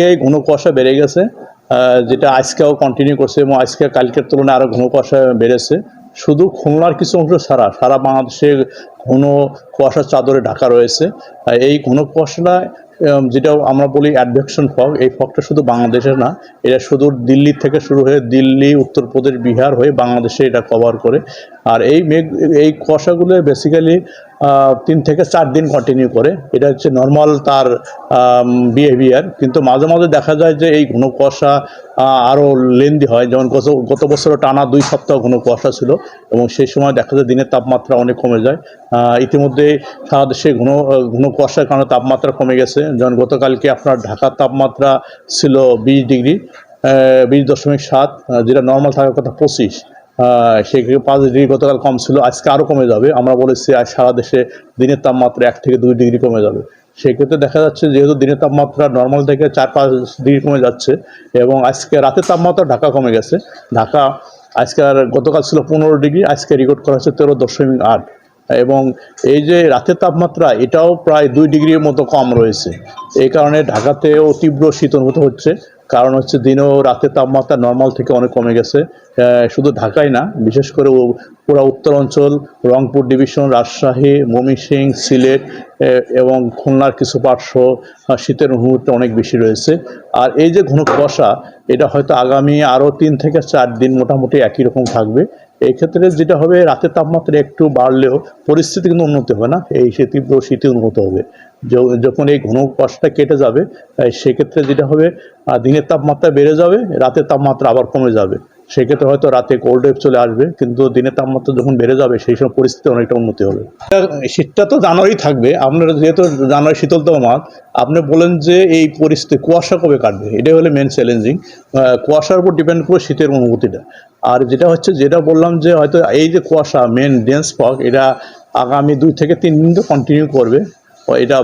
থেকে ঘন কুয়াশা বেড়ে গেছে যেটা আজকেও কন্টিনিউ করছে এবং আজকে কালকের তুলনায় আরও ঘন কুয়াশা বেড়েছে। শুধু খুলনার কিছু অংশ ছাড়া সারা বাংলাদেশে ঘন কুয়াশার চাদরে ঢাকা রয়েছে। এই ঘন কুয়াশাটা উম, যেটা আমরা বলি অ্যাডভেকশন ফগ এই ফগটা শুধু বাংলাদেশের না, এটা শুধু দিল্লি থেকে শুরু হয়ে দিল্লি, উত্তরপ্রদেশ, বিহার হয়ে বাংলাদেশে এটা কভার করে। আর এই মেঘ, এই কুয়াশাগুলো বেসিক্যালি তিন থেকে চার দিন কন্টিনিউ করে। এটা হচ্ছে নর্মাল তার বিহেভিয়ার কিন্তু মাঝে মাঝে দেখা যায় যে এই ঘন কুয়াশা আরও লেন্দি হয়। যেমন গত বছর টানা দুই সপ্তাহ ঘন কুয়াশা ছিল, এবং সেই সময় দেখা যায় দিনের তাপমাত্রা অনেক কমে যায়। ইতিমধ্যে সারা দেশে ঘন ঘন কুয়াশার কারণে তাপমাত্রা কমে গেছে। যেমন গতকালকে আপনার ঢাকার তাপমাত্রা ছিল বিশ ডিগ্রি বিশ দশমিক সাত যেটা নর্মাল থাকার কথা পঁচিশ সেক্ষেত্রে পাঁচ ডিগ্রি গতকাল কম ছিল, আজকে আরও কমে যাবে। আমরা বলেছি আজ সারা দেশে দিনের তাপমাত্রা এক থেকে দুই ডিগ্রি কমে যাবে। সেক্ষেত্রে দেখা যাচ্ছে যেহেতু দিনের তাপমাত্রা নর্মাল থেকে চার পাঁচ ডিগ্রি কমে যাচ্ছে এবং আজকে রাতের তাপমাত্রা ঢাকা কমে গেছে। ঢাকা আজকে আর গতকাল ছিল পনেরো ডিগ্রি, আজকে রেকর্ড করা হচ্ছে তেরো দশমিক আট। এবং এই যে রাতের তাপমাত্রা, এটাও প্রায় দুই ডিগ্রির মতো কম রয়েছে। এই কারণে ঢাকাতেও তীব্র শীত অনুভূত হচ্ছে। কারণ হচ্ছে দিনেও রাতের তাপমাত্রা নর্মাল থেকে অনেক কমে গেছে। শুধু ঢাকায় না, বিশেষ করে পুরা উত্তর অঞ্চল, রংপুর ডিভিশন রাজশাহী ময়মনসিং সিলেট এবং খুলনার কিছু পার্শ্ব শীতের অনুভূতিটা অনেক বেশি রয়েছে। আর এই যে ঘন কুয়াশা এটা হয়তো আগামী আরও তিন থেকে চার দিন মোটামুটি একই রকম থাকবে। এই ক্ষেত্রে যেটা হবে, রাতের তাপমাত্রা একটু বাড়লেও পরিস্থিতি কিন্তু উন্নতি হবে না। এই সে তীব্র শীতে উন্নত হবে। যখন এই ঘন কুয়াশাটা কেটে যাবে সেক্ষেত্রে যেটা হবে দিনের তাপমাত্রা বেড়ে যাবে, রাতের তাপমাত্রা আবার কমে যাবে। সেক্ষেত্রে হয়তো রাতে কোল্ড ওয়েভ চলে আসবে, কিন্তু দিনের তাপমাত্রা যখন বেড়ে যাবে, সেই সময় পরিস্থিতি অনেকটা উন্নতি হবে। শীতটা তো জানুয়ারি থাকবে, আপনারা যেহেতু জানুয়ারি শীতলতম মাস, আপনি বলেন যে এই পরিস্থিতি কুয়াশা কবে কাটবে? এটাই হলো মেন চ্যালেঞ্জিং কুয়াশার উপর ডিপেন্ড করে শীতের অনুভূতিটা। আর যেটা হচ্ছে, যেটা বললাম যে হয়তো এই যে কুয়াশা মেন ডেন্স ফগ এটা আগামী দুই থেকে তিন দিন তো কন্টিনিউ করবে। এটা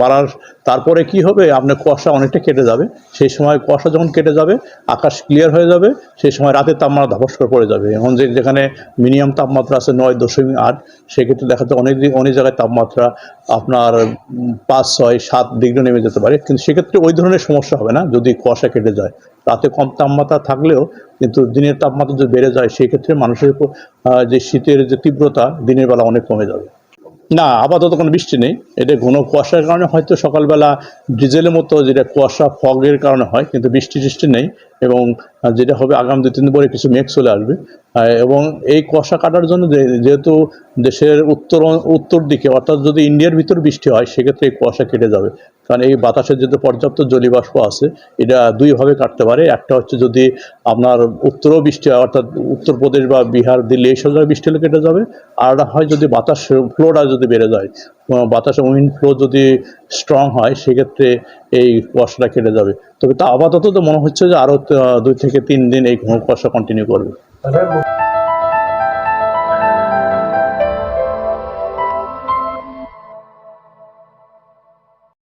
বাড়ার, তারপরে কি হবে? আপনার কুয়াশা অনেকটা কেটে যাবে। সেই সময় কুয়াশা যখন কেটে যাবে, আকাশ ক্লিয়ার হয়ে যাবে। সেই সময় রাতের তাপমাত্রা ধবস করে পড়ে যাবে। এখন যে যেখানে মিনিমাম তাপমাত্রা আছে নয় দশমিক আট, সেক্ষেত্রে দেখা যায় অনেক অনেক জায়গায় তাপমাত্রা আপনার পাঁচ, ছয়, সাত ডিগ্রি নেমে যেতে পারে। কিন্তু সেক্ষেত্রে ওই ধরনের সমস্যা হবে না, যদি কুয়াশা কেটে যায়। রাতে কম তাপমাত্রা থাকলেও কিন্তু দিনের তাপমাত্রা যদি বেড়ে যায়, সেক্ষেত্রে মানুষের যে শীতের যে তীব্রতা, দিনের বেলা অনেক কমে যাবে। না, আপাতত কোনো বৃষ্টি নেই। এটা ঘন কুয়াশার কারণে হয়তো সকালবেলা ডিজেলের মতো যেটা কুয়াশা, ফগের কারণে হয়, কিন্তু বৃষ্টি টিষ্টি নেই এবং যেটা হবে আগামী দু তিন দিন পরে কিছু মেঘ চলে আসবে। এবং এই কুয়াশা কাটার জন্য যেহেতু দেশের উত্তর উত্তর দিকে, অর্থাৎ যদি ইন্ডিয়ার ভিতর বৃষ্টি হয়, সেক্ষেত্রে এই কুয়াশা কেটে যাবে। কারণ এই বাতাসের যেহেতু পর্যাপ্ত জলীয়বাষ্প আছে, এটা দুইভাবে কাটতে পারে। একটা হচ্ছে যদি আপনার উত্তরও বৃষ্টি হয়, অর্থাৎ উত্তরপ্রদেশ বা বিহার, দিল্লি এইসব জায়গায় বৃষ্টি হলে কেটে যাবে। আর হয় যদি বাতাস ফ্লোটা যদি বেড়ে যায় বাতাসে উইন্ড ফ্লো যদি স্ট্রং হয়, সেক্ষেত্রে এই কুয়াশাটা কেটে যাবে। তবে তা আপাতত তো মনে হচ্ছে যে আরও দুই থেকে তিন দিন এই কুয়াশা কন্টিনিউ করবে। Hasta luego.